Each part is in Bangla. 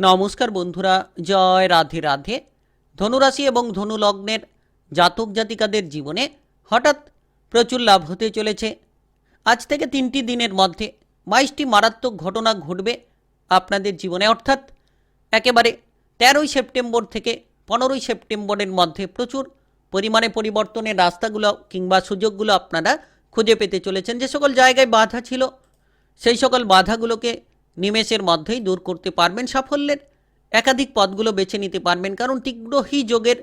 নমস্কার বন্ধুরা, জয় রাধে রাধে। ধনুরাশি এবং ধনু লগ্নের জাতক জাতিকাদের জীবনে হঠাৎ প্রচুর লাভ হতে চলেছে। আজ থেকে তিনটি দিনের মধ্যে বাইশটি মারাত্মক ঘটনা ঘটবে আপনাদের জীবনে। অর্থাৎ একেবারে তেরোই সেপ্টেম্বর থেকে পনেরোই সেপ্টেম্বরের মধ্যে প্রচুর পরিমাণে পরিবর্তনের রাস্তাগুলো কিংবা সুযোগগুলো আপনারা খুঁজে পেতে চলেছেন। যে সকল জায়গায় বাধা ছিল, সেই সকল বাধাগুলোকে নিমেষের মধ্যেই দূর করতে পারবেন সাফল্যের। একাধিক পথগুলো বেছে নিতে পারবেন, কারণ তীব্রহি যোগের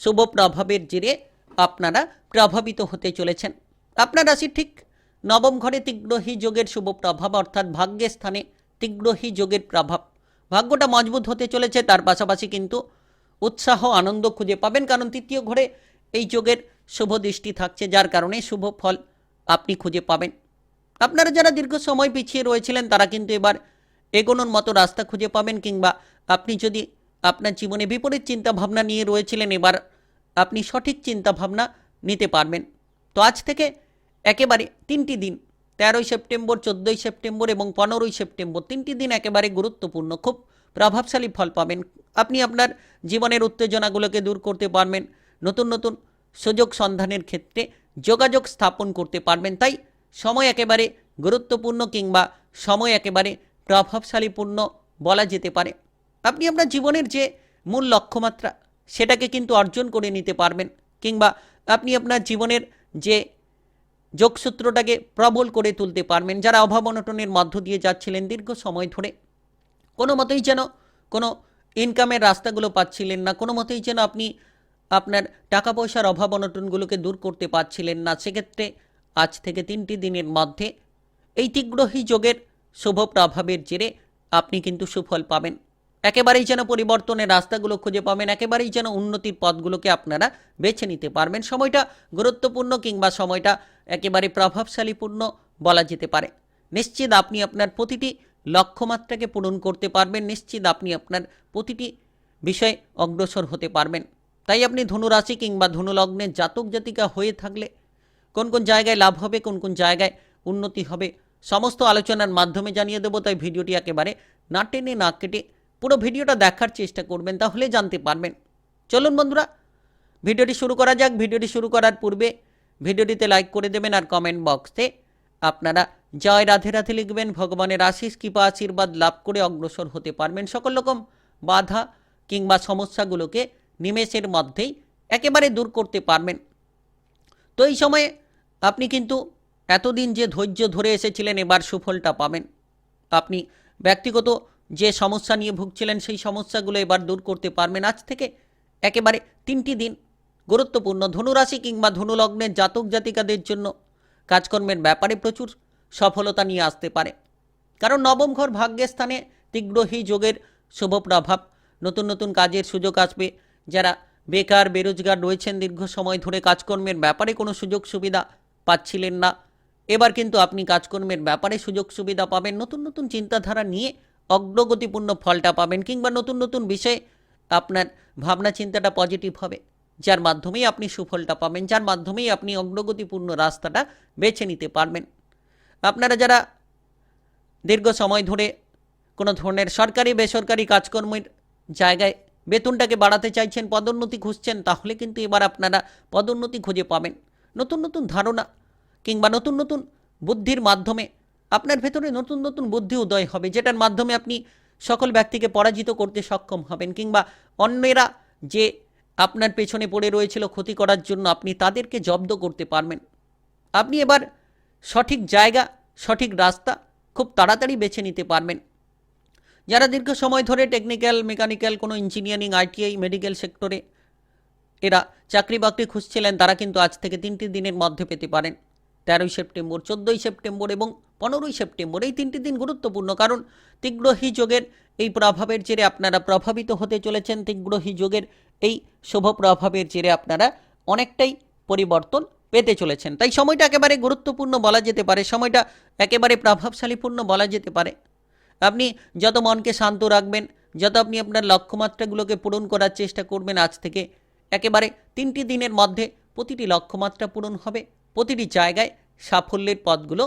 শুভ প্রভাবের জেরে আপনারা প্রভাবিত হতে চলেছেন। আপনার রাশি ঠিক নবম ঘরে তীব্রহি যোগের শুভ প্রভাব, অর্থাৎ ভাগ্যের স্থানে তীব্রহি যোগের প্রভাব। ভাগ্যটা মজবুত হতে চলেছে, তার পাশাপাশি কিন্তু উৎসাহ, আনন্দ খুঁজে পাবেন, কারণ তৃতীয় ঘরে এই যোগের শুভ দৃষ্টি থাকছে, যার কারণে শুভ ফল আপনি খুঁজে পাবেন। আপনারা যারা দীর্ঘ সময় পিছিয়ে রয়েছিলেন, তারা কিন্তু এবার এগোনোর মতো রাস্তা খুঁজে পাবেন কিংবা আপনি যদি আপনার জীবনে বিপরীত চিন্তা ভাবনা নিয়ে রয়েছিলেন, এবার আপনি সঠিক চিন্তা ভাবনা নিতে পারবেন। তো আজ থেকে একেবারে তিনটি দিন, তেরোই সেপ্টেম্বর, চোদ্দোই সেপ্টেম্বর এবং পনেরোই সেপ্টেম্বর, তিনটি দিন একেবারে গুরুত্বপূর্ণ, খুব প্রভাবশালী ফল পাবেন। আপনি আপনার জীবনের উত্তেজনাগুলোকে দূর করতে পারবেন, নতুন নতুন সুযোগ সন্ধানের ক্ষেত্রে যোগাযোগ স্থাপন করতে পারবেন। তাই সময় একেবারে গুরুত্বপূর্ণ কিংবা সময় একেবারে প্রভাবশালীপূর্ণ বলা যেতে পারে। আপনি আপনার জীবনের যে মূল লক্ষ্যমাত্রা, সেটাকে কিন্তু অর্জন করে নিতে পারবেন কিংবা আপনি আপনার জীবনের যে যোগসূত্রটাকে প্রবল করে তুলতে পারবেন। যারা অভাব অনটনের মধ্য দিয়ে যাচ্ছিলেন দীর্ঘ সময় ধরে, কোনো মতেই যেন কোনো ইনকামের রাস্তাগুলো পাচ্ছিলেন না, কোনো মতেই যেন আপনি আপনার টাকা পয়সার অভাব অনটনগুলোকে দূর করতে পারছিলেন না, সেক্ষেত্রে আজ থেকে তিনটি দিনের মধ্যে এই তীগ্রহী যোগের শুভ প্রভাবের জেরে আপনি কিন্তু সুফল পাবেন। একেবারেই যেন পরিবর্তনের রাস্তাগুলো খুঁজে পাবেন, একেবারেই যেন উন্নতির পথগুলোকে আপনারা বেছে নিতে পারবেন। সময়টা গুরুত্বপূর্ণ কিংবা সময়টা একেবারে প্রভাবশালীপূর্ণ বলা যেতে পারে। নিশ্চিত আপনি আপনার প্রতিটি লক্ষ্যমাত্রাকে পূরণ করতে পারবেন, নিশ্চিত আপনি আপনার প্রতিটি বিষয়ে অগ্রসর হতে পারবেন। তাই আপনি ধনুরাশি কিংবা ধনুলগ্নের জাতক জাতিকা হয়ে থাকলে কোন কোন জায়গায় লাভ হবে, কোন কোন জায়গায় উন্নতি হবে সমস্ত আলোচনার মাধ্যমে জানিয়ে দেবো, তাই ভিডিওটি একেবারে না টেনে না কেটে পুরো ভিডিওটা দেখার চেষ্টা করবেন, তাহলে জানতে পারবেন। চলুন বন্ধুরা, ভিডিওটি শুরু করা যাক। ভিডিওটি শুরু করার পূর্বে ভিডিওটিতে লাইক করে দেবেন আর কমেন্ট বক্সে আপনারা জয় রাধে রাধে লিখবেন, ভগবানের আশিস, কৃপা, আশীর্বাদ লাভ করে অগ্রসর হতে পারবেন। সকল রকম বাধা কিংবা সমস্যাগুলোকে নিমেষের মধ্যেই একেবারে দূর করতে পারবেন। তো এই সময়ে আপনি কিন্তু এতদিন যে ধৈর্য ধরে এসেছিলেন, এবার সুফলটা পাবেন। আপনি ব্যক্তিগত যে সমস্যা নিয়ে ভুগছিলেন, সেই সমস্যাগুলো এবার দূর করতে পারবেন। আজ থেকে একেবারে তিনটি দিন গুরুত্বপূর্ণ। ধনুরাশি কিংবা ধনুলগ্নের জাতক জাতিকাদের জন্য কাজকর্মের ব্যাপারে প্রচুর সফলতা নিয়ে আসতে পারে। কারণ নবম ঘর ভাগ্যের স্থানে তীগ্রহী যোগের শুভ প্রভাব, নতুন নতুন কাজের সুযোগ আসবে। যারা বেকার, বেরোজগার রয়েছেন, দীর্ঘ সময় ধরে কাজকর্মের ব্যাপারে কোনো সুযোগ সুবিধা পাচ্ছিলেন না। এবার কিন্তু আপনি কাজকর্মের ব্যাপারে সুযোগ সুবিধা পাবেন, নতুন নতুন চিন্তাধারা নিয়ে অগ্রগতিপূর্ণ ফলটা পাবেন কিংবা নতুন নতুন বিষয়ে আপনার ভাবনা চিন্তাটা পজিটিভ হবে। যার মাধ্যমেই আপনি সুফলটা পাবেন, যার মাধ্যমেই আপনি অগ্রগতিপূর্ণ রাস্তাটা বেছে নিতে পারবেন। আপনারা যারা দীর্ঘ সময় ধরে কোনো ধরনের সরকারি, বেসরকারি কাজকর্মের জায়গায় বেতনটাকে বাড়াতে চাইছেন, পদোন্নতি খুঁজছেন, তাহলে কিন্তু এবার আপনারা পদোন্নতি খুঁজে পাবেন। নতুন নতুন ধারণা কিংবা নতুন নতুন বুদ্ধির মাধ্যমে আপনার ভেতরে নতুন নতুন বুদ্ধি উদয় হবে, যেটার মাধ্যমে আপনি সকল ব্যক্তিকে পরাজিত করতে সক্ষম হবেন, কিংবা অন্যেরা যে আপনার পেছনে পড়ে রয়েছিল ক্ষতি করার জন্য আপনি তাদেরকে জব্দ করতে পারবেন। আপনি এবার সঠিক জায়গা, সঠিক রাস্তা খুব তাড়াতাড়ি বেছে নিতে পারবেন। যারা দীর্ঘ সময় ধরে টেকনিক্যাল মেকানিক্যাল কোনো ইঞ্জিনিয়ারিং আইটিআই মেডিকেল সেক্টরে এরা চাকরি বাকরি খুঁজছিলেন, তারা কিন্তু আজ থেকে তিনটি দিনের মধ্যে পেতে পারেন। তেরোই সেপ্টেম্বর, চোদ্দোই সেপ্টেম্বর এবং পনেরোই সেপ্টেম্বর এই তিনটি দিন গুরুত্বপূর্ণ কারণ তীগ্রহী যোগের এই প্রভাবের জেরে আপনারা প্রভাবিত হতে চলেছেন। তীগ্রহী যোগের এই শুভ প্রভাবের জেরে আপনারা অনেকটাই পরিবর্তন পেতে চলেছেন। তাই সময়টা একেবারে গুরুত্বপূর্ণ বলা যেতে পারে, সময়টা একেবারে প্রভাবশালীপূর্ণ বলা যেতে পারে। আপনি যত মনকে শান্ত রাখবেন, যত আপনি আপনার লক্ষ্যমাত্রাগুলোকে পূরণ করার চেষ্টা করবেন, আজ থেকে একেবারে তিনটি দিনের মধ্যে প্রতিটি লক্ষ্যমাত্রা পূরণ হবে। প্রতিটি জায়গায় সাফল্যের পথগুলো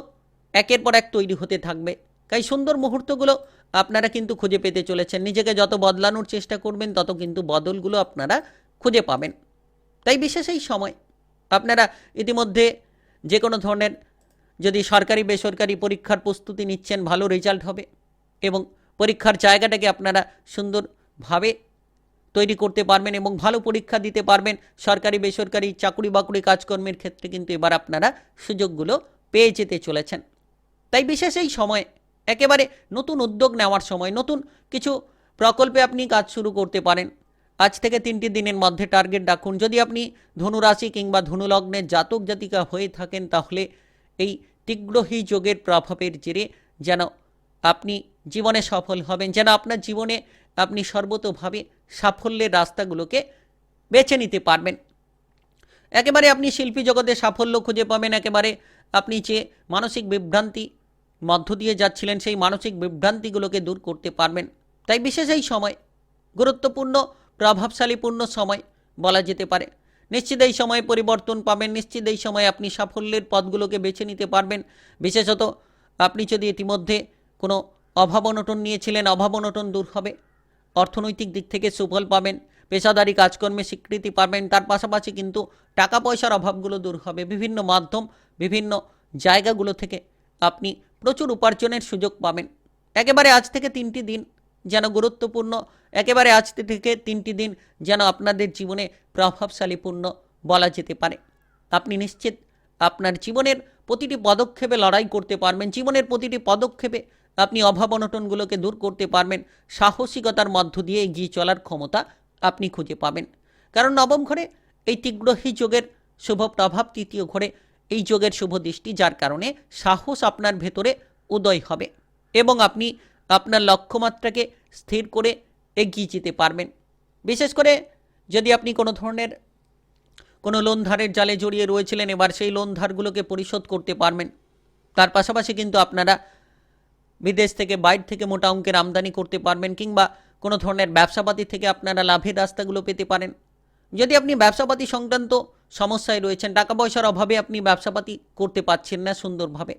একের পর এক তৈরি হতে থাকবে। তাই সুন্দর মুহূর্তগুলো আপনারা কিন্তু খুঁজে পেতে চলেছেন। নিজেকে যত বদলানোর চেষ্টা করবেন, তত কিন্তু বদলগুলো আপনারা খুঁজে পাবেন। তাই বিশেষ এই সময় আপনারা ইতিমধ্যে যে কোনো ধরনের যদি সরকারি, বেসরকারি পরীক্ষার প্রস্তুতি নিচ্ছেন, ভালো রেজাল্ট হবে এবং পরীক্ষার জায়গাটাকে আপনারা সুন্দরভাবে তৈরি করতে পারবেন এবং ভালো পরীক্ষা দিতে পারবেন। সরকারি, বেসরকারি চাকুরি বাকুরি কাজকর্মের ক্ষেত্রে কিন্তু এবার আপনারা সুযোগগুলো পেয়ে যেতে চলেছেন। তাই বিশেষ এই সময়, একেবারে নতুন উদ্যোগ নেওয়ার সময়, নতুন কিছু প্রকল্পে আপনি কাজ শুরু করতে পারেন। আজ থেকে তিনটি দিনের মধ্যে টার্গেট রাখুন। যদি আপনি ধনুরাশি কিংবা ধনুলগ্নের জাতক জাতিকা হয়ে থাকেন, তাহলে এই তীগ্রহী যোগের প্রভাবের জেরে যেন আপনি জীবনে সফল হবেন, যেন আপনার জীবনে আপনি সর্বতোভাবে সাফল্যের রাস্তাগুলোকে বেছে নিতে পারবেন। একেবারে আপনি শিল্পী জগতে সাফল্য খুঁজে পাবেন একেবারে। আপনি যে মানসিক বিভ্রান্তি মধ্য দিয়ে যাচ্ছিলেন, সেই মানসিক বিভ্রান্তিগুলোকে দূর করতে পারবেন। তাই বিশেষ এই সময়, গুরুত্বপূর্ণ, প্রভাবশালীপূর্ণ সময় বলা যেতে পারে। নিশ্চিত এই সময়ে পরিবর্তন পাবেন, নিশ্চিত এই সময় আপনি সাফল্যের পথগুলোকে বেছে নিতে পারবেন। বিশেষত আপনি যদি ইতিমধ্যে কোনো অভাব অনটন নিয়েছিলেন, অভাব অনটন দূর হবে। অর্থনৈতিক দিক থেকে সুফল পাবেন, পেশাদারি কাজকর্মে স্বীকৃতি পাবেন, তার পাশাপাশি কিন্তু টাকা পয়সার অভাবগুলো দূর হবে। বিভিন্ন মাধ্যম, বিভিন্ন জায়গাগুলো থেকে আপনি প্রচুর উপার্জনের সুযোগ পাবেন। একেবারে আজ থেকে তিনটি দিন যেন গুরুত্বপূর্ণ, একেবারে আজ থেকে তিনটি দিন যেন আপনাদের জীবনে প্রভাবশালীপূর্ণ বলা যেতে পারে। আপনি নিশ্চিত আপনার জীবনের প্রতিটি পদক্ষেপে লড়াই করতে পারবেন, জীবনের প্রতিটি পদক্ষেপে আপনি অভাব অনটনগুলোকে দূর করতে পারবেন, সাহসিকতার মধ্য দিয়ে এগিয়ে চলার ক্ষমতা আপনি খুঁজে পাবেন। কারণ নবম ঘরে এই তীগ্রহী যোগের শুভ প্রভাব, তৃতীয় ঘরে এই যোগের শুভ দৃষ্টি, যার কারণে সাহস আপনার ভেতরে উদয় হবে এবং আপনি আপনার লক্ষ্যমাত্রাকে স্থির করে এগিয়ে যেতে পারবেন। বিশেষ করে যদি আপনি কোনো ধরনের কোনো লোন ধারের জালে জড়িয়ে রয়েছিলেন, এবার সেই লোন ধারগুলোকে পরিশোধ করতে পারবেন। তার পাশাপাশি কিন্তু আপনারা বিদেশ থেকে, বাইরে থেকে মোটা অঙ্কের আমদানি করতে পারবেন কিংবা কোনো ধরনের ব্যবসাপাতি থেকে আপনারা লাভের রাস্তাগুলো পেতে পারেন। যদি আপনি ব্যবসাপাতি সংক্রান্ত সমস্যায় রয়েছেন, টাকা পয়সার অভাবে আপনি ব্যবসাপাতি করতে পারছেন না সুন্দরভাবে।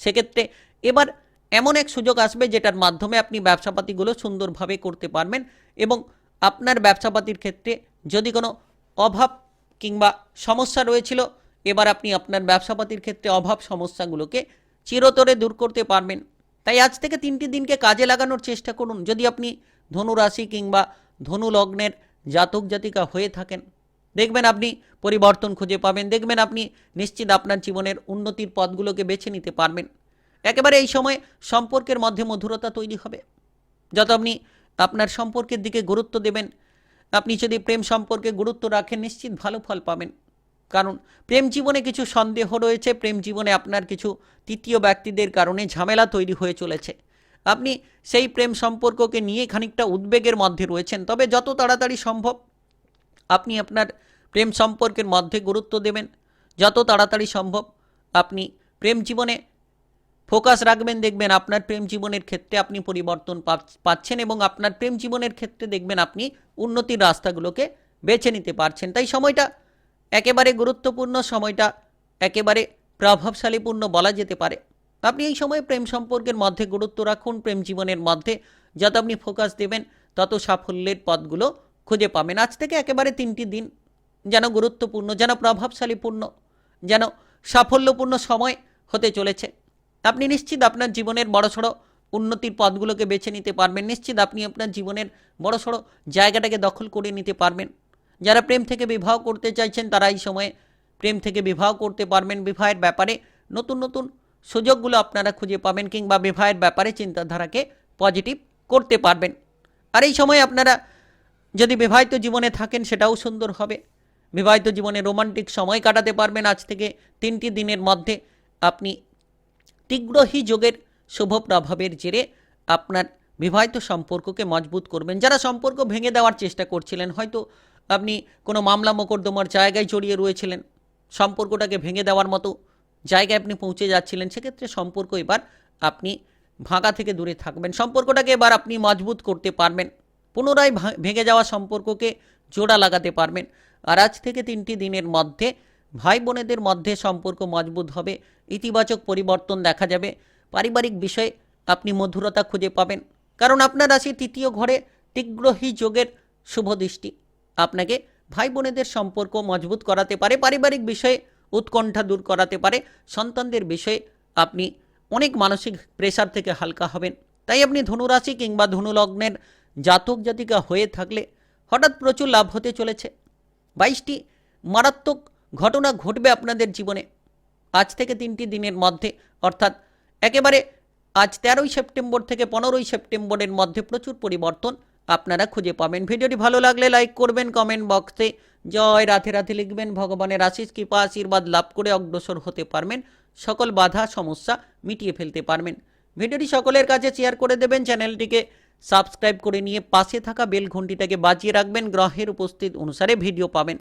সেক্ষেত্রে এবার এমন এক সুযোগ আসবে যেটার মাধ্যমে আপনি ব্যবসাপাতিগুলো সুন্দরভাবে করতে পারবেন এবং আপনার ব্যবসাপাতির ক্ষেত্রে যদি কোনো অভাব কিংবা সমস্যা রয়েছিল, এবার আপনি আপনার ব্যবসাপাতির ক্ষেত্রে অভাব সমস্যাগুলোকে চিরতরে দূর করতে পারবেন। তাই আজ থেকে তিনটি দিনকে কাজে লাগানোর চেষ্টা করুন। যদি আপনি ধনু রাশি কিংবা ধনু লগ্নের জাতক জাতিকা হয়ে থাকেন, দেখবেন আপনি পরিবর্তন খুঁজে পাবেন, দেখবেন আপনি নিশ্চিত আপনার জীবনের উন্নতির পথগুলোকে বেছে নিতে পারবেন। একেবারে এই সময় সম্পর্কের মধ্যে মধুরতা তৈরি হবে। যত আপনি আপনার সম্পর্কের দিকে গুরুত্ব দেবেন, আপনি যদি প্রেম সম্পর্কে গুরুত্ব রাখেন, নিশ্চিত ভালো ফল পাবেন। কারণ প্রেম জীবনে কিছু সন্দেহ রয়েছে, প্রেম জীবনে আপনার কিছু তৃতীয় ব্যক্তিদের কারণে ঝামেলা তৈরি হয়ে চলেছে। আপনি সেই প্রেম সম্পর্ককে নিয়ে খানিকটা উদ্বেগের মধ্যে রয়েছেন, তবে যত তাড়াতাড়ি সম্ভব আপনি আপনার প্রেম সম্পর্কের মধ্যে গুরুত্ব দেবেন। যত তাড়াতাড়ি সম্ভব আপনি প্রেম জীবনে ফোকাস রাখবেন, দেখবেন আপনার প্রেম জীবনের ক্ষেত্রে আপনি পরিবর্তন পাচ- পাচ্ছেন এবং আপনার প্রেম জীবনের ক্ষেত্রে দেখবেন আপনি উন্নতির রাস্তাগুলোকে বেছে নিতে পারছেন। তাই সময়টা একেবারে গুরুত্বপূর্ণ সময়টা একেবারে প্রভাবশালীপূর্ণ বলা যেতে পারে। আপনি এই সময় প্রেম সম্পর্কের মধ্যে গুরুত্ব রাখুন, প্রেম জীবনের মধ্যে যত আপনি ফোকাস দেবেন, তত সাফল্যের পথগুলো খুঁজে পাবেন। আজ থেকে একেবারে তিনটি দিন যেন গুরুত্বপূর্ণ, যেন প্রভাবশালীপূর্ণ, যেন সাফল্যপূর্ণ সময় হতে চলেছে। আপনি নিশ্চিত আপনার জীবনের বড়সড় উন্নতির পথগুলোকে বেছে নিতে পারবেন। নিশ্চিত আপনি আপনার জীবনের বড়সড় জায়গাটাকে দখল করে নিতে পারবেন। যারা প্রেম থেকে বিবাহ করতে চাইছেন, তারা এই সময়ে প্রেম থেকে বিবাহ করতে পারবেন। বিবাহের ব্যাপারে নতুন নতুন সুযোগগুলো আপনারা খুঁজে পাবেন কিংবা বিবাহের ব্যাপারে চিন্তাধারাকে পজিটিভ করতে পারবেন। আর এই সময় আপনারা যদি বিবাহিত জীবনে থাকেন, সেটাও সুন্দর হবে। বিবাহিত জীবনে রোমান্টিক সময় কাটাতে পারবেন। আজ থেকে তিনটি দিনের মধ্যে আপনি তীব্রহী যোগের শুভ প্রভাবের জেরে আপনার বিবাহিত সম্পর্ককে মজবুত করবেন। যারা সম্পর্ক ভেঙে দেওয়ার চেষ্টা করছিলেন, হয়তো আপনি কোনো মামলা মোকদ্দমার জায়গায় জড়িয়ে রয়েছিলেন, সম্পর্কটাকে ভেঙে দেওয়ার মতো জায়গায় আপনি পৌঁছে যাচ্ছিলেন, সেক্ষেত্রে সম্পর্ক এবার আপনি ভাঙা থেকে দূরে থাকবেন। সম্পর্কটাকে এবার আপনি মজবুত করতে পারবেন, পুনরায় ভেঙে যাওয়া সম্পর্ককে জোড়া লাগাতে পারবেন। আর আজ থেকে তিনটি দিনের মধ্যে ভাই বোনেদের মধ্যে সম্পর্ক মজবুত হবে, ইতিবাচক পরিবর্তন দেখা যাবে, পারিবারিক বিষয়ে আপনি মধুরতা খুঁজে পাবেন। কারণ আপনার রাশি তৃতীয় ঘরে তীগ্রহী যোগের শুভ দৃষ্টি। আপনাকে ভাই বোনেদের সম্পর্ক মজবুত করাতে পারে, পারিবারিক বিষয়ে উৎকণ্ঠা দূর করাতে পারে, সন্তানদের বিষয়ে আপনি অনেক মানসিক প্রেসার থেকে হালকা হবেন। তাই আপনি ধনুরাশি কিংবা ধনুলগ্নের জাতক জাতিকা হয়ে থাকলে হঠাৎ প্রচুর লাভ হতে চলেছে। বাইশটি মারাত্মক ঘটনা ঘটবে আপনাদের জীবনে। আজ থেকে তিনটি দিনের মধ্যে, অর্থাৎ একেবারে আজ তেরোই সেপ্টেম্বর থেকে পনেরোই সেপ্টেম্বরের মধ্যে প্রচুর পরিবর্তন আপনারা খুঁজে পাবেন। ভিডিওটি ভালো লাগলে লাইক করবেন, কমেন্ট বক্সে। জয় রাধে রাধে লিখবেন। ভগবানের আশিস, কৃপা, আশীর্বাদ লাভ করে অগ্রসর হতে পারবেন। সকল বাধা, সমস্যা মিটিয়ে ফেলতে পারবেন। ভিডিওটি সকলের কাছে শেয়ার করে দেবেন। চ্যানেলটিকে সাবস্ক্রাইব করে নিয়ে পাশে থাকা বেল ঘন্টিটাকে বাজিয়ে রাখবেন। গ্রহের উপস্থিত অনুসারে ভিডিও পাবেন।